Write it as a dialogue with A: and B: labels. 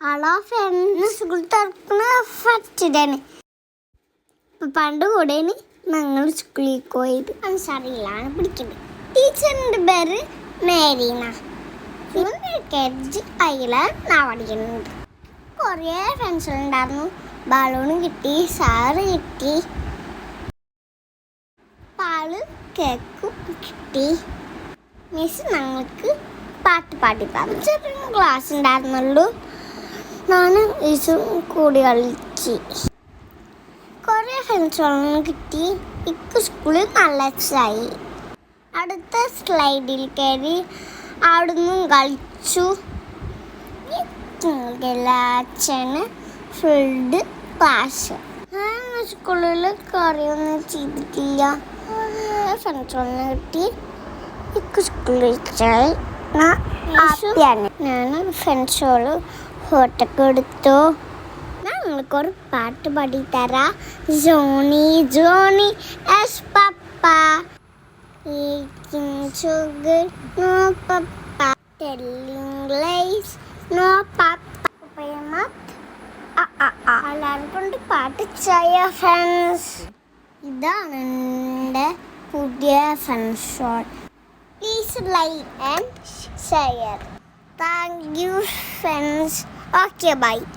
A: Hello friends school തുറക്കുന്ന first day പണ്ട് കൂടെ ഞങ്ങൾ സ്കൂളിൽ പോയത്. അൻസാറിയിലാണ് പഠിക്കുന്നത് ടീച്ചറിന്റെ പേര് മേരീന. കെ ജി അതിലാണ് ഞാൻ പഠിക്കുന്നുണ്ട് കുറേ ഫ്രണ്ട്സുകളുണ്ടായിരുന്നു ബലൂൺ കിട്ടി സാറ് കിട്ടി. പാൾ കേക്കും കിട്ടി. മിസ് ഞങ്ങൾക്ക് പാട്ട് പാടി ചെറിയ ക്ലാസ് ഉണ്ടായിരുന്നുള്ളൂ. ഞാൻ ഈശും കൂടി കളിച്ച്. കുറേ ഫ്രണ്ട്സുകളും കിട്ടി. ഇക്ക് സ്കൂളിൽ നല്ല ഇഷ്ടമായി അടുത്ത സ്ലൈഡിൽ കയറി അവിടുന്ന് കളിച്ചു. അച്ഛന് ഫുഡ് ക്ലാസ് ഞാൻ സ്കൂളിൽ കറിയൊന്നും ചെയ്തിട്ടില്ല. ഫ്രണ്ട്സൊന്നും കിട്ടി. ഇക്ക് സ്കൂളിൽ വെച്ചാൽ ഹാപ്പിയാണ് ഞാൻ ഫ്രണ്ട്സോട് ഫോട്ടോക്കെ എടുത്തു. ഞങ്ങൾക്കൊരു പാട്ട് പാടിത്തരാ. Johny Johny yes papa. sugar, no papa. Telling lies, no papa. കൊണ്ട് പാട്ട് ചായ ഫ്രണ്ട്സ് ഇതാണ് എന്റെ പുതിയ friends please like and share. Thank you friends. Okay bye.